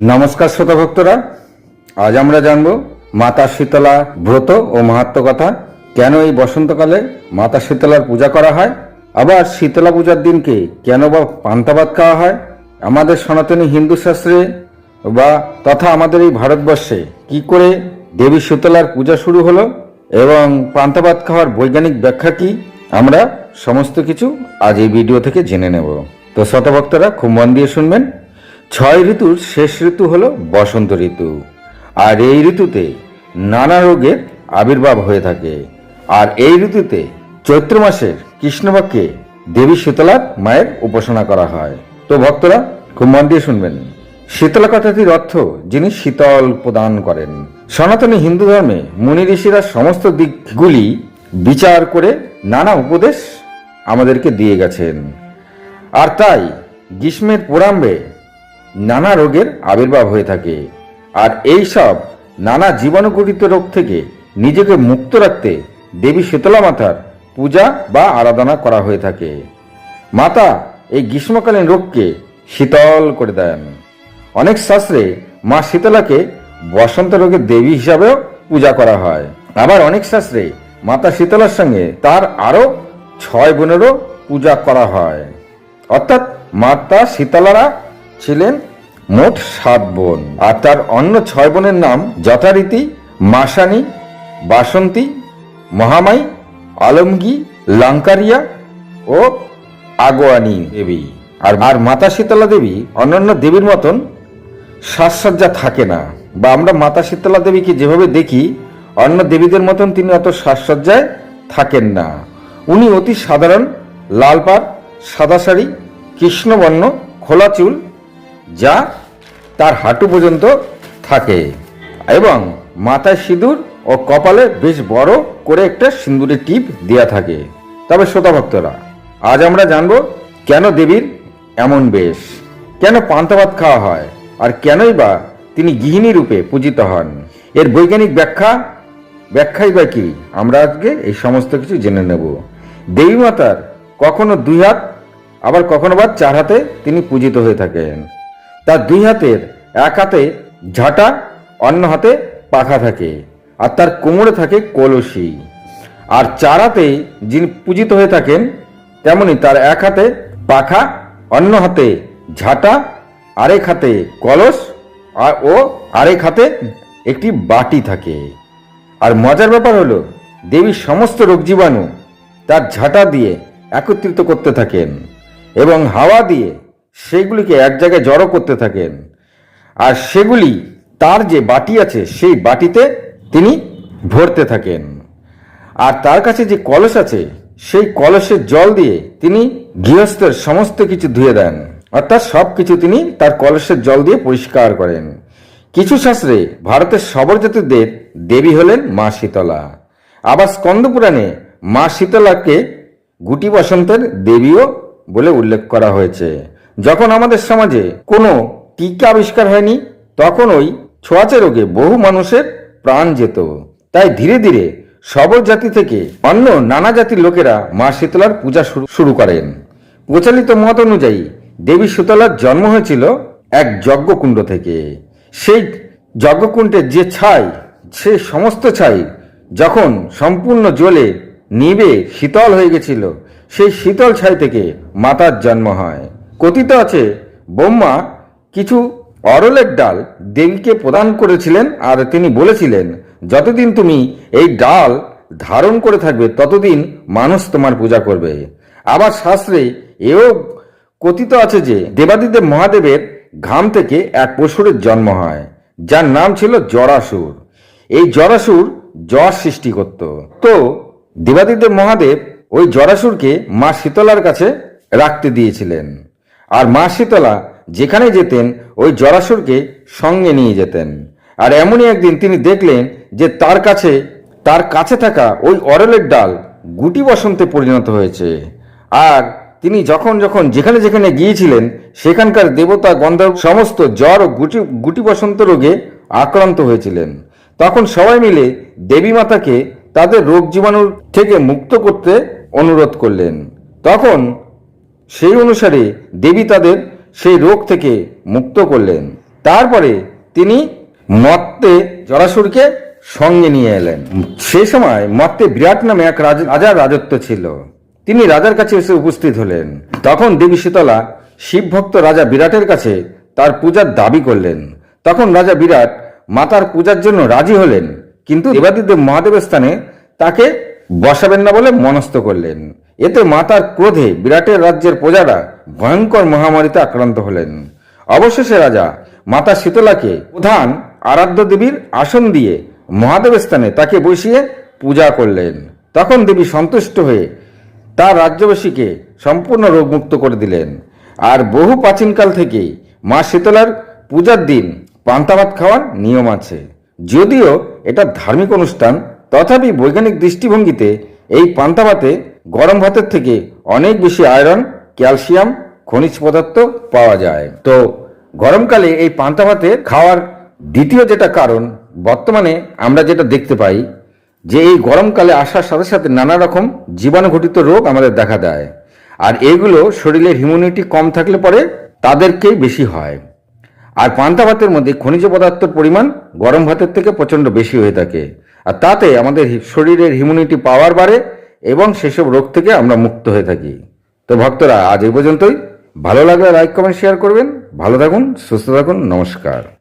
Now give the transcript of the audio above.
নমস্কার শ্রোতা ভক্তরা আজ আমরা জানব মাতা শীতলা ব্রত ও মাহাত্ম কথা। কেন এই বসন্তকালে মাতা শীতলার পূজা করা হয়? আবার শীতলা পূজার দিনকে কেন বা পান্তাবাদ খাওয়া হয়? আমাদের সনাতনী হিন্দু শাস্ত্রে বা তথা আমাদের এই ভারতবর্ষে কি করে দেবী শীতলার পূজা শুরু হলো এবং পান্তাবাদ খাওয়ার বৈজ্ঞানিক ব্যাখ্যা কি, আমরা সমস্ত কিছু আজ এই ভিডিও থেকে জেনে নেব। তো শতভক্তরা খুব মন দিয়ে শুনবেন। ছয় ঋতুর শেষ ঋতু হল বসন্ত ঋতু। আর এই ঋতুতে নানা রোগের আবির্ভাব হয়ে থাকে। আর এই ঋতুতে চৈত্র মাসের কৃষ্ণপক্ষে দেবী শীতলার মায়ের উপাসনা করা হয়। তো ভক্তরা খুব মন দিয়ে শুনবেন। শীতলা কথাটির অর্থ যিনি শীতল প্রদান করেন। সনাতনী হিন্দু ধর্মে মুনি ঋষিরা সমস্ত দিকগুলি বিচার করে নানা উপদেশ আমাদেরকে দিয়ে গেছেন। আর তাই গ্রীষ্মের প্রারম্ভে নানা রোগের আবির্ভাব হয়ে থাকে। আর এই সব নানা জীবাণুঘটিত রোগ থেকে নিজেকে মুক্ত রাখতে দেবী শীতলা মাতার পূজা বা আরাধনা করা হয়ে থাকে। মাতা এই গ্রীষ্মকালীন রোগকে শীতল করে দেন। অনেক শাস্ত্রে মা শীতলাকে বসন্ত রোগের দেবী হিসাবেও পূজা করা হয়। আবার অনেক শাস্ত্রে মাতা শীতলার সঙ্গে তার আরও ছয় বোনেরও পূজা করা হয়। অর্থাৎ মাতা শীতলারা ছিলেন মোট সাত বোন। আর তার অন্য ছয় বোনের নাম যথারীতি মাসানি, বাসন্তী, মহামাই, আলমগি, লাঙ্কারিয়া ও আগোয়ানি দেবী। আর আর মাতা শীতলা দেবী অন্যান্য দেবীর মতন সাজসজ্জা থাকে না। বা আমরা মাতা শীতলা দেবীকে যেভাবে দেখি, অন্য দেবীদের মতন তিনি অত সাজসজ্জায় থাকেন না। উনি অতি সাধারণ লাল পাড় সাদা শাড়ি, কৃষ্ণবর্ণ, খোলা চুল, যা তার হাঁটু পর্যন্ত থাকে। এবং মাথায় সিঁদুর ও কপালে বেশ বড় করে একটা সিঁদুরের টিপ দেওয়া থাকে। তবে শ্রোতা ভক্তরা, আজ আমরা জানব কেন দেবীর এমন বেশ? কেন পান্তাভাত খাওয়া হয়? আর কেনই বা তিনি গৃহিণী রূপে পূজিত হন? এর বৈজ্ঞানিক ব্যাখ্যা, ব্যাখ্যাই বা কি? আমরা আজকে এই সমস্ত কিছু জেনে নেব। দেবী মাতার কখনো দুই হাত, আবার কখনো বা চার হাতে তিনি পূজিত হয়ে থাকেন। তার দুই হাতের এক হাতে ঝাঁটা, অন্য হাতে পাখা থাকে আর তার কোমরে থাকে কলসি। আর চার হাতে যিনি পূজিত হয়ে থাকেন, তেমনি তার এক হাতে পাখা, অন্য হাতে ঝাঁটা, আরেক হাতে কলস আর ও আরেক হাতে একটি বাটি থাকে। আর মজার ব্যাপার হলো, দেবীর সমস্ত রোগ জীবাণু তার ঝাঁটা দিয়ে একত্রিত করতে থাকেন এবং হাওয়া দিয়ে সেগুলিকে এক জায়গায় জড়ো করতে থাকেন। আর সেগুলি তার যে বাটি আছে, সেই বাটিতে তিনি ভরতে থাকেন। আর তার কাছে যে কলস আছে, সেই কলসের জল দিয়ে তিনি গৃহস্থের সমস্ত কিছু ধুয়ে দেন। অর্থাৎ সব কিছু তিনি তার কলসের জল দিয়ে পরিষ্কার করেন। কিছু শাস্ত্রে ভারতের সবর জাতিদের দেবী হলেন মা শীতলা। আবার স্কন্দপুরাণে মা শীতলাকে গুটি বসন্তের দেবীও বলে উল্লেখ করা হয়েছে। যখন আমাদের সমাজে কোনো টিকা আবিষ্কার হয়নি, তখন ওই ছোঁয়াচে রোগে বহু মানুষের প্রাণ যেত। তাই ধীরে ধীরে সবর জাতি থেকে অন্য নানা জাতির লোকেরা মা শীতলার পূজা শুরু করেন। প্রচলিত মত অনুযায়ী দেবী শীতলার জন্ম হয়েছিল এক যজ্ঞকুণ্ড থেকে। সেই যজ্ঞকুণ্ডের যে ছাই, সে সমস্ত ছাই যখন সম্পূর্ণ জ্বলে নিবে, শীতল হয়ে গেছিল, সেই শীতল ছাই থেকে মাতার জন্ম হয়। কথিত আছে ব্রহ্মা কিছু অরলের ডাল দেবীকে প্রদান করেছিলেন আর তিনি বলেছিলেন, যতদিন তুমি এই ডাল ধারণ করে থাকবে, ততদিন মানুষ তোমার পূজা করবে। আবার শাস্ত্রে এও কথিত আছে যে, দেবাদিদেব মহাদেবের ঘাম থেকে এক পশুরের জন্ম হয়, যার নাম ছিল জরাসুর। এই জরাসুর জ্বর সৃষ্টি করত। তো দেবাদিদেব মহাদেব ওই জরাসুরকে মা শীতলার কাছে রাখতে দিয়েছিলেন। আর মা শীতলা যেখানে যেতেন, ওই জরাসুরকে সঙ্গে নিয়ে যেতেন। আর এমনই একদিন তিনি দেখলেন যে তার কাছে তার কাছে থাকা ওই অরলের ডাল গুটি বসন্তে পরিণত হয়েছে। আর তিনি যখন যখন যেখানে যেখানে গিয়েছিলেন, সেখানকার দেবতা, গন্ধর্ব সমস্ত জ্বর ও গুটি গুটি বসন্ত রোগে আক্রান্ত হয়েছিলেন। তখন সবাই মিলে দেবী মাতাকে তাদের রোগ জীবাণুর থেকে মুক্ত করতে অনুরোধ করলেন। তখন সেই অনুসারে দেবী তাদের সেই রোগ থেকে মুক্ত করলেন। তারপরে তিনি মত্তে জরাসুরকে সঙ্গে নিয়ে এলেন। সে সময় মত্তে বিরাট নামে এক রাজ- রাজার রাজত্ব ছিল। তিনি রাজার কাছে এসে উপস্থিত হলেন। তখন দেবী শীতলা শিবভক্ত রাজা বিরাটের কাছে তার পূজার দাবি করলেন। তখন রাজা বিরাট মাতার পূজার জন্য রাজি হলেন, কিন্তু দেবাদিদেব মহাদেবের স্থানে তাকে বসাবেন না বলে মনস্থ করলেন। এতে মাতার ক্রোধে বিরাটের রাজ্যের প্রজারা ভয়ঙ্কর মহামারীতে আক্রান্ত হলেন। অবশেষে রাজা মাতা শীতলাকে প্রধান আরাধ্য দেবীর আসন দিয়ে মহাদেব স্থানে তাকে বসিয়ে পূজা করলেন। তখন দেবী সন্তুষ্ট হয়ে তার রাজ্যবাসীকে সম্পূর্ণ রোগমুক্ত করে দিলেন। আর বহু প্রাচীনকাল থেকে মা শীতলার পূজার দিন পান্তা ভাত খাওয়ার নিয়ম আছে। যদিও এটা ধার্মিক অনুষ্ঠান, তথাপি বৈজ্ঞানিক দৃষ্টিভঙ্গিতে এই পান্তা ভাতে গরম ভাতের থেকে অনেক বেশি আয়রন, ক্যালসিয়াম, খনিজ পদার্থ পাওয়া যায়। তো গরমকালে এই পান্তা ভাতে খাওয়ার দ্বিতীয় যেটা কারণ, বর্তমানে আমরা যেটা দেখতে পাই, যে এই গরমকালে আসার সাথে সাথে নানা রকম জীবাণুঘটিত রোগ আমাদের দেখা দেয়। আর এগুলো শরীরের হিউম্যানিটি কম থাকলে পরে তাদেরকেই বেশি হয়। আর পান্তা ভাতের মধ্যে খনিজ পদার্থের পরিমাণ গরম ভাতের থেকে প্রচণ্ড বেশি হয়ে থাকে। আর তাতে আমাদের শরীরের হিউম্যানিটি পাওয়ার বাড়ে এবং সেসব রোগ থেকে আমরা মুক্ত হয়ে থাকি। তো ভক্তরা, আজ এই পর্যন্তই। ভালো লাগলে লাইক কমেন্ট শেয়ার করবেন। ভালো থাকুন, সুস্থ থাকুন, নমস্কার।